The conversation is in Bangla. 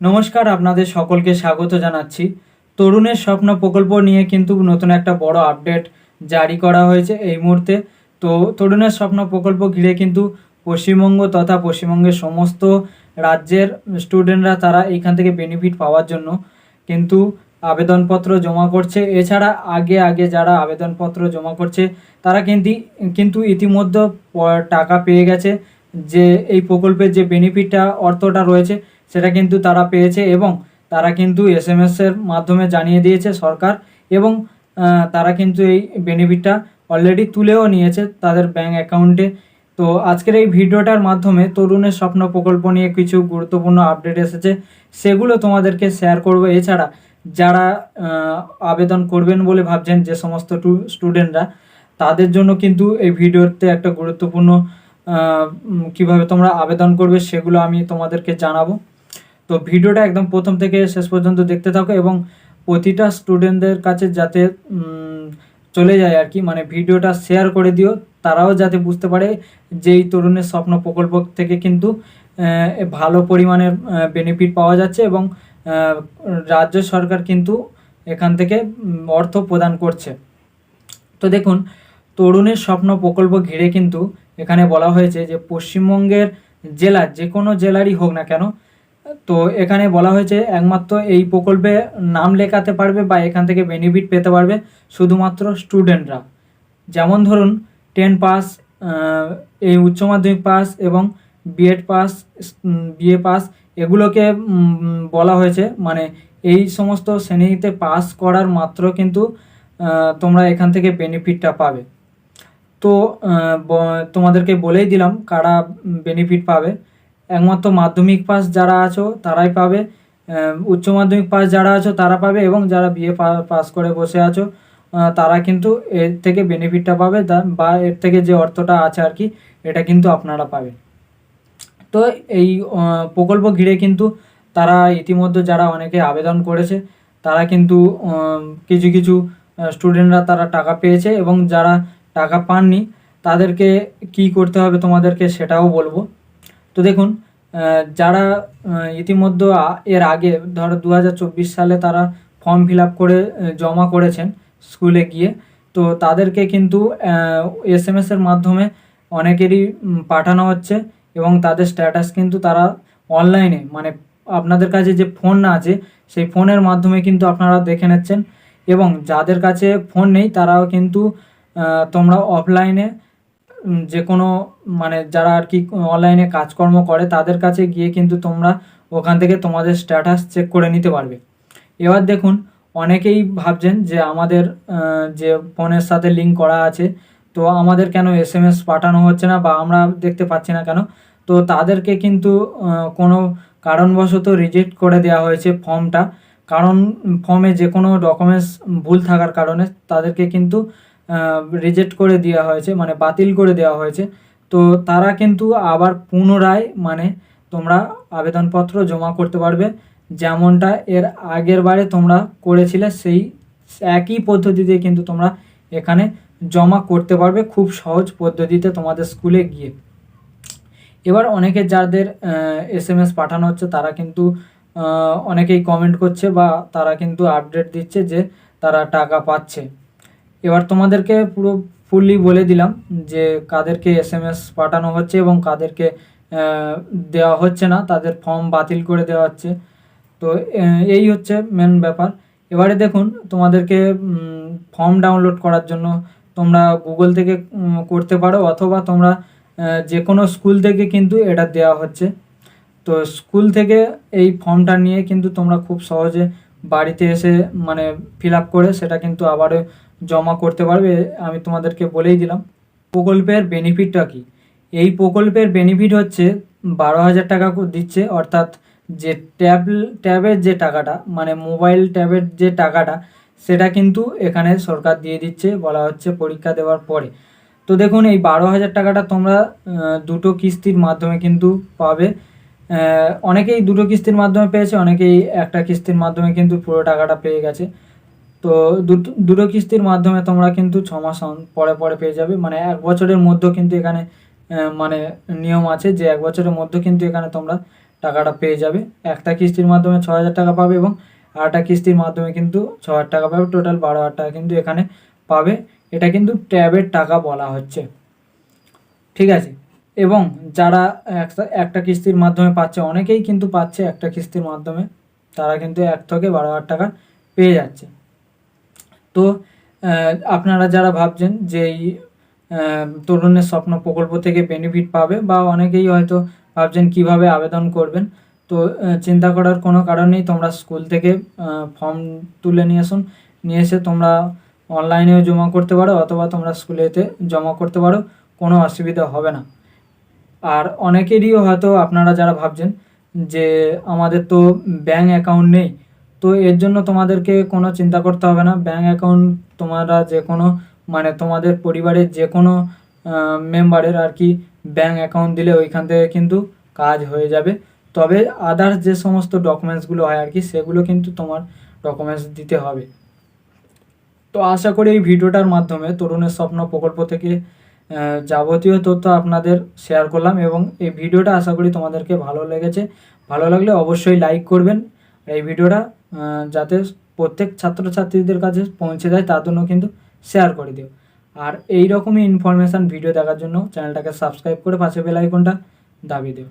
নমস্কার, আপনাদের সকলকে স্বাগত জানাচ্ছি। তরুণের স্বপ্ন প্রকল্প নিয়ে কিন্তু নতুন একটা বড় আপডেট জারি করা হয়েছে এই মুহূর্তে। তো তরুণের স্বপ্ন প্রকল্প ঘিরে কিন্তু পশ্চিমবঙ্গ তথা পশ্চিমবঙ্গের সমস্ত রাজ্যের স্টুডেন্টরা তারা এইখান থেকে বেনিফিট পাওয়ার জন্য কিন্তু আবেদনপত্র জমা করছে। এছাড়া আগে আগে যারা আবেদনপত্র জমা করছে, তারা কিন্তু কিন্তু ইতিমধ্যে টাকা পেয়ে গেছে। যে এই প্রকল্পের যে বেনিফিটটা অর্থটা রয়েছে সেটা কিন্তু তারা পেয়েছে এবং তারা কিন্তু এস এম এর মাধ্যমে জানিয়ে দিয়েছে সরকার এবং তারা কিন্তু এই বেনিফিটটা অলরেডি তুলেও নিয়েছে তাদের ব্যাঙ্ক অ্যাকাউন্টে তো আজকের এই ভিডিওটার মাধ্যমে তরুণের স্বপ্ন প্রকল্প নিয়ে কিছু গুরুত্বপূর্ণ আপডেট এসেছে, সেগুলো তোমাদেরকে শেয়ার করব। এছাড়া যারা আবেদন করবেন বলে ভাবছেন যে সমস্ত স্টুডেন্টরা তাদের জন্য কিন্তু এই ভিডিওতে একটা গুরুত্বপূর্ণ কীভাবে তোমরা আবেদন করবে সেগুলো আমি তোমাদেরকে জানাব। তো ভিডিওটা একদম প্রথম থেকে শেষ পর্যন্ত দেখতে থাকো এবং প্রতিটা স্টুডেন্টদের কাছে যাতে চলে যায় আর কি মানে ভিডিওটা শেয়ার করে দিও, তারাও যাতে বুঝতে পারে যে এই তরুণের স্বপ্ন প্রকল্প থেকে কিন্তু ভালো পরিমাণের বেনিফিট পাওয়া যাচ্ছে এবং রাজ্য সরকার কিন্তু এখান থেকে অর্থ প্রদান করছে। তো দেখুন, তরুণের স্বপ্ন প্রকল্প ঘিরে কিন্তু এখানে বলা হয়েছে যে পশ্চিমবঙ্গের জেলা, যে কোনো জেলারই হোক না কেন তো এখানে বলা হয়েছে একমাত্র এই প্রকল্পে নাম লেখাতে পারবে বা এখান থেকে বেনিফিট পেতে পারবে শুধুমাত্র স্টুডেন্টরা যেমন ধরুন টেন পাস এই উচ্চ মাধ্যমিক পাস এবং বিএড পাস বিএ পাস এগুলোকে বলা হয়েছে। মানে এই সমস্ত শ্রেণীতে পাস করার মাত্র কিন্তু তোমরা এখান থেকে বেনিফিটটা পাবে। তো তোমাদেরকে বলেই দিলাম কারা বেনিফিট পাবে। একমাত্র মাধ্যমিক পাস যারা আছো তারাই পাবে উচ্চ মাধ্যমিক পাস যারা আছো তারা পাবে এবং যারা বিএ পাস করে বসে আছো তারা কিন্তু এর থেকে বেনিফিটটা পাবে বা এর থেকে যে অর্থটা আছে আর কি, এটা কিন্তু আপনারা পাবেন তো এই প্রকল্প ঘিরে কিন্তু তারা ইতিমধ্যে যারা অনেকে আবেদন করেছে, তারা কিন্তু কিছু কিছু স্টুডেন্টরা তারা টাকা পেয়েছে এবং যারা টাকা পাননি, তাদেরকে কি করতে হবে তোমাদেরকে সেটাও বলব। তো দেখুন যারা ইতিমধ্যে এর আগে, ধরো দু হাজার চব্বিশ সালে তারা ফর্ম ফিল করে জমা করেছেন স্কুলে গিয়ে, তো তাদেরকে কিন্তু এস এম এর মাধ্যমে অনেকেরই পাঠানো হচ্ছে এবং তাদের স্ট্যাটাস কিন্তু তারা অনলাইনে মানে আপনাদের কাছে যে ফোন না আছে, সেই ফোনের মাধ্যমে কিন্তু আপনারা দেখে নিচ্ছেন এবং যাদের কাছে ফোন নেই, তারাও কিন্তু তোমরা অফলাইনে যে কোনো মানে যারা আর কি অনলাইনে কাজকর্ম করে, তাদের কাছে গিয়ে কিন্তু তোমরা ওখান থেকে তোমাদের স্ট্যাটাস চেক করে নিতে পারবে। এবার দেখুন, অনেকেই ভাবছেন যে আমাদের যে ফোনের সাথে লিঙ্ক করা আছে, তো আমাদের কেন এস এম এস পাঠানো হচ্ছে না বা আমরা দেখতে পাচ্ছি না কেন? তো তাদেরকে কিন্তু কোনো কারণবশত রিজেক্ট করে দেওয়া হয়েছে ফর্মটা কারণ ফর্মে যে কোনো ডকুমেন্টস ভুল থাকার কারণে তাদেরকে কিন্তু রিজেক্ট করে দেওয়া হয়েছে মানে বাতিল করে দেওয়া হয়েছে। তো তারা কিন্তু আবার পুনরায় মানে তোমরা আবেদনপত্র জমা করতে পারবে। যেমনটা এর আগের বারে তোমরা করেছিলে, সেই একই পদ্ধতিতে কিন্তু তোমরা এখানে জমা করতে পারবে খুব সহজ পদ্ধতিতে তোমাদের স্কুলে গিয়ে। এবার অনেকে যাদের এস এম এস পাঠানো হচ্ছে, তারা কিন্তু অনেকেই কমেন্ট করছে বা তারা কিন্তু আপডেট দিচ্ছে যে তারা টাকা পাচ্ছে। এবার তোমাদেরকে পুরো ফুললি বলে দিলাম যে কাদেরকে এস এম এস পাঠানো হচ্ছে এবং কাদেরকে দেওয়া হচ্ছে না, তাদের ফর্ম বাতিল করে দেওয়া হচ্ছে। তো এই হচ্ছে মেন ব্যাপার। এবারে দেখুন, তোমাদেরকে ফর্ম ডাউনলোড করার জন্য তোমরা গুগল থেকে করতে পারো অথবা তোমরা যে কোনো স্কুল থেকে কিন্তু এটা দেওয়া হচ্ছে। তো স্কুল থেকে এই ফর্মটা নিয়ে কিন্তু তোমরা খুব সহজে বাড়িতে এসে মানে ফিল করে সেটা কিন্তু আবারও জমা করতে পারবে, আমি তোমাদেরকে বলেই দিলাম। প্রকল্পের বেনিফিটটা কি? এই প্রকল্পের বেনিফিট হচ্ছে বারো হাজার টাকা দিচ্ছে, অর্থাৎ যে ট্যাব, ট্যাবের যে টাকাটা মানে মোবাইল ট্যাবের যে টাকাটা, সেটা কিন্তু এখানে সরকার দিয়ে দিচ্ছে, বলা হচ্ছে পরীক্ষা দেওয়ার পরে। তো দেখুন, এই বারো হাজার টাকাটা তোমরা দুটো কিস্তির মাধ্যমে কিন্তু পাবে। অনেকেই দুটো কিস্তির মাধ্যমে পেয়েছে, অনেকেই একটা কিস্তির মাধ্যমে কিন্তু পুরো টাকাটা পেয়ে গেছে। তো দুটো কিস্তির মাধ্যমে তোমরা কিন্তু ছ মাস পরে পরে পেয়ে যাবে। মানে এক বছরের মধ্যে কিন্তু এখানে মানে নিয়ম আছে যে এক বছরের মধ্যে কিন্তু এখানে তোমরা টাকাটা পেয়ে যাবে। একটা কিস্তির মাধ্যমে ছ হাজার টাকা পাবে এবং আরেকটা কিস্তির মাধ্যমে কিন্তু ছ হাজার টাকা পাবে। টোটাল বারো হাজার টাকা কিন্তু এখানে পাবে। এটা কিন্তু ট্যাবের টাকা বলা হচ্ছে। ঠিক আছে? এবং যারা একটা কিস্তির মাধ্যমে পাচ্ছে, অনেকেই কিন্তু পাচ্ছে একটা কিস্তির মাধ্যমে। তারা কিন্তু এক থেকে বারো হাজার টাকা পেয়ে যাচ্ছে। তো আপনারা যারা ভাবছেন যে এই তরুণের স্বপ্ন প্রকল্প থেকে বেনিফিট পাবে বা অনেকেই হয়তো ভাবছেন কীভাবে আবেদন করবেন, তো চিন্তা করার কোনো কারণ নেই। তোমরা স্কুল থেকে ফর্ম তুলে নিয়ে আসুন। নিয়ে এসে তোমরা অনলাইনেও জমা করতে পারো অথবা তোমরা স্কুলেতে জমা করতে পারো, কোনো অসুবিধা হবে না। আর অনেকেরই হয়তো আপনারা যারা ভাবছেন যে আমাদের তো ব্যাঙ্ক অ্যাকাউন্ট নেই তো এর জন্য তোমাদেরকে কোনো চিন্তা করতে হবে না। ব্যাঙ্ক অ্যাকাউন্ট তোমরা যে কোনো মানে তোমাদের পরিবারের যে কোনো মেম্বারের আর কি ব্যাঙ্ক অ্যাকাউন্ট দিলে ওইখান থেকে কিন্তু কাজ হয়ে যাবে। তবে আদার্স যে সমস্ত ডকুমেন্টসগুলো হয় আর কি, সেগুলো কিন্তু তোমার ডকুমেন্টস দিতে হবে। তো আশা করি এই ভিডিওটার মাধ্যমে তরুণের স্বপ্ন প্রকল্প থেকে যাবতীয় তথ্য আপনাদের শেয়ার করলাম এবং এই ভিডিওটা আশা করি তোমাদেরকে ভালো লেগেছে। ভালো লাগলে অবশ্যই লাইক করবেন। এই ভিডিওটা যাতে প্রত্যেক ছাত্রছাত্রীদের কাছে পৌঁছে যায়, তার জন্য কিন্তু শেয়ার করে দিও। আর এই রকমই ইনফরমেশান ভিডিও দেখার জন্য চ্যানেলটাকে সাবস্ক্রাইব করে পাশে বেল আইকনটা দাবি দিও।